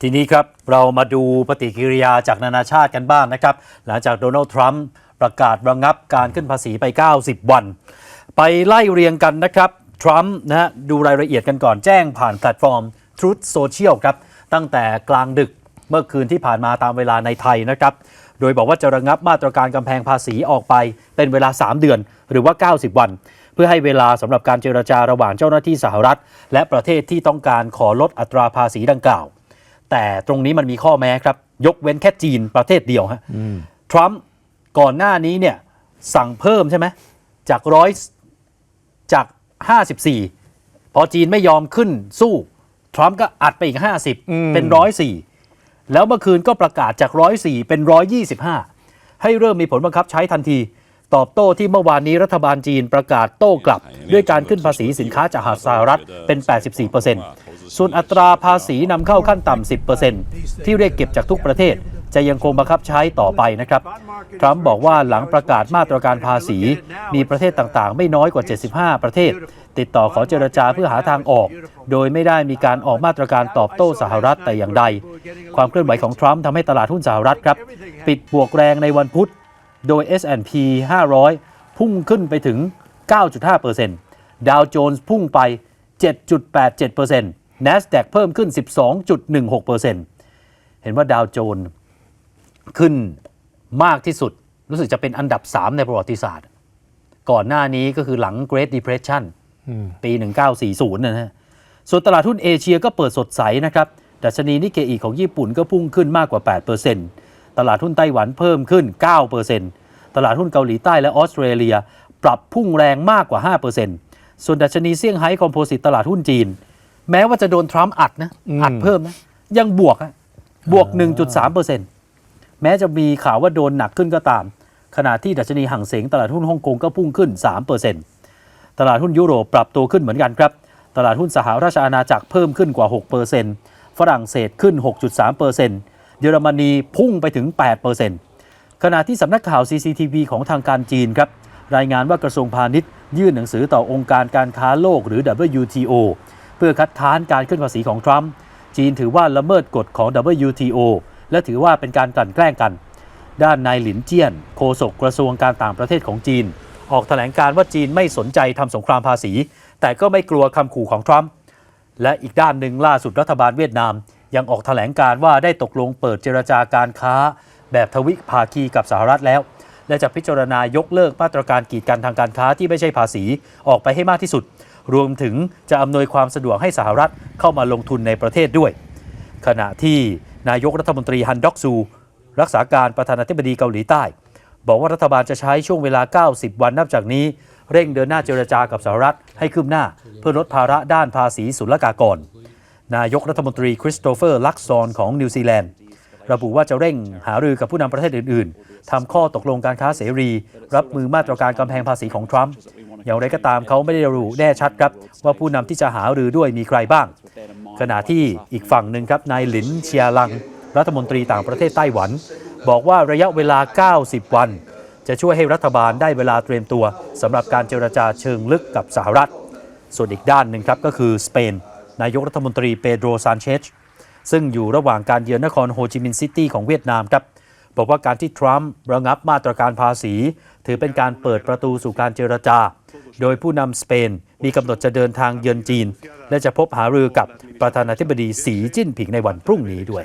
ทีนี้ครับเรามาดูปฏิกิริยาจากนานาชาติกันบ้างนะครับ หลังจากโดนัลด์ทรัมป์ประกาศระงับการขึ้นภาษีไป 90 วัน ไปไล่เรียงกันนะครับทรัมป์นะฮะดูรายละเอียดกันก่อนแจ้งผ่านแพลตฟอร์ม Truth Social ครับ ตั้งแต่กลางดึกเมื่อคืนที่ผ่านมาตามเวลาในไทยนะครับ โดยบอกว่าจะระงับมาตรการกำแพงภาษีออกไปเป็นเวลา 3 เดือนหรือว่า 90 วัน เพื่อให้เวลาสำหรับการเจรจาระหว่างเจ้าหน้าที่สหรัฐ และประเทศที่ต้องการขอลดอัตราภาษีดังกล่าว แต่ตรงนี้มันมีข้อแม้ครับ ยกเว้นแค่จีนประเทศเดียวฮะทรัมป์ก่อนหน้านี้เนี่ยสั่งเพิ่มใช่ไหมจากร้อยจาก 54 พอจีนไม่ยอมขึ้นสู้ ทรัมป์ก็อัดไปอีก 50 เป็น 104 แล้วเมื่อคืนก็ประกาศจาก 104 เป็น 125 ให้เริ่มมีผลบังคับใช้ทันที ตอบโต้ที่เมื่อวานนี้รัฐบาลจีนประกาศโต้กลับ ด้วยการขึ้นภาษีสินค้าจากสหรัฐเป็น 84% ส่วนอัตราภาษีนำเข้าขั้นต่ำ 10%ที่เรียกเก็บจากทุกประเทศ จะยังคงบังคับใช้ต่อไปนะครับ ทรัมป์บอกว่าหลังประกาศมาตรการภาษี มีประเทศต่างๆ ไม่น้อยกว่า 75 ประเทศ ติดต่อขอเจรจาเพื่อหาทางออก โดยไม่ได้มีการออกมาตรการตอบโต้สหรัฐแต่อย่างใด ความเคลื่อนไหวของทรัมป์ทำให้ตลาดหุ้นสหรัฐครับปิดบวกแรงในวันพุธ โดย S&P 500 พุ่งขึ้นไปถึง 9.5%ดาวโจนส์พุ่งไป 7.87% NASDAQ เพิ่มขึ้น 12.16%เห็นว่าดาวโจนส์ขึ้นมากที่สุด รู้สึกจะเป็นอันดับ 3 ในประวัติศาสตร์ ก่อนหน้านี้ก็คือหลัง Great Depression ปี 1940 นะฮะ ส่วนตลาดหุ้นเอเชียก็เปิดสดใสนะครับ ดัชนีนิเกอีของญี่ปุ่นก็พุ่งขึ้นมากกว่า 8%ตลาดหุ้นไต้หวันเพิ่มขึ้น 9%ตลาดหุ้นเกาหลีใต้และออสเตรเลีย ปรับพุ่งแรงมากกว่า 5%ส่วนดัชนีเซี่ยงไฮ้คอมโพสิตตลาดหุ้นจีน แม้ว่าจะโดนทรัมป์อัดนะอัดเพิ่มนะยังบวกอะบวก 1.3%แม้จะมีข่าวว่าโดนหนักขึ้นก็ตาม ขณะที่ดัชนีห่างเสงตลาดหุ้นฮ่องกงก็พุ่งขึ้น3%ตลาดหุ้นยุโรปปรับตัวขึ้นเหมือนกันครับ ตลาดหุ้นสหราชอาณาจักรเพิ่มขึ้นกว่า6%ฝรั่งเศสขึ้น 6.3%เยอรมนีพุ่งไปถึง8%ขณะที่สำนักข่าว CCTV ของทางการจีนครับรายงานว่ากระทรวงพาณิชย์ยื่นหนังสือต่อองค์การการค้าโลกหรือ WTO เพื่อคัดค้านการขึ้นภาษีของทรัมป์จีนถือว่าละเมิดกฎของ WTO และถือว่าเป็นการกลั่นแกล้งกัน ด้านนายหลินเจี้ยน โฆษกกระทรวงการต่างประเทศของจีน ออกแถลงการว่าจีนไม่สนใจทำสงครามภาษี แต่ก็ไม่กลัวคำขู่ของทรัมป์และอีกด้านหนึ่งล่าสุดรัฐบาลเวียดนาม ยังออกแถลงการว่าได้ตกลงเปิดเจรจาการค้า แบบทวิภาคีกับสหรัฐแล้ว และจะพิจารณายกเลิกมาตรการกีดกันทางการค้าที่ไม่ใช่ภาษีออกไปให้มากที่สุด รวมถึงจะอำนวยความสะดวกให้สหรัฐเข้ามาลงทุนในประเทศด้วย ขณะที่นายกรัฐมนตรีฮันด็อกซู รักษาการประธานาธิบดีเกาหลีใต้ บอกว่ารัฐบาลจะใช้ช่วงเวลา 90 วันนับจากนี้ เร่งเดินหน้าเจรจากับสหรัฐให้คืบหน้า เพื่อลดภาระด้านภาษีศุลกากร นายกรัฐมนตรีคริสโตเฟอร์ลักซอนของนิวซีแลนด์ ระบุว่าจะเร่งหารือกับผู้นำประเทศอื่น ๆทำข้อตกลงการค้าเสรี รับมือมาตรการกำแพงภาษีของทรัมป์อย่างไรก็ตามเขาไม่ได้ระบุแน่ชัดครับ ว่าผู้นำที่จะหารือด้วยมีใครบ้าง ขณะที่อีกฝั่งหนึ่งครับนายหลินเชียลัง รัฐมนตรีต่างประเทศไต้หวัน บอกว่าระยะเวลา 90 วัน จะช่วยให้รัฐบาลได้เวลาเตรียมตัวสำหรับการเจรจาเชิงลึกกับสหรัฐ ส่วนอีกด้านหนึ่งครับก็คือสเปนนายกรัฐมนตรีเปโดรซานเชส ซึ่งอยู่ระหว่างการเยือนนครโฮจิมินห์ซิตี้ของเวียดนามครับบอกว่าการที่ทรัมป์ระงับมาตรการภาษี ถือเป็นการเปิดประตูสู่การเจรจา โดยผู้นำสเปนมีกำหนดจะเดินทางเยือนจีน และจะพบหารือกับประธานาธิบดีสีจิ้นผิงในวันพรุ่งนี้ด้วย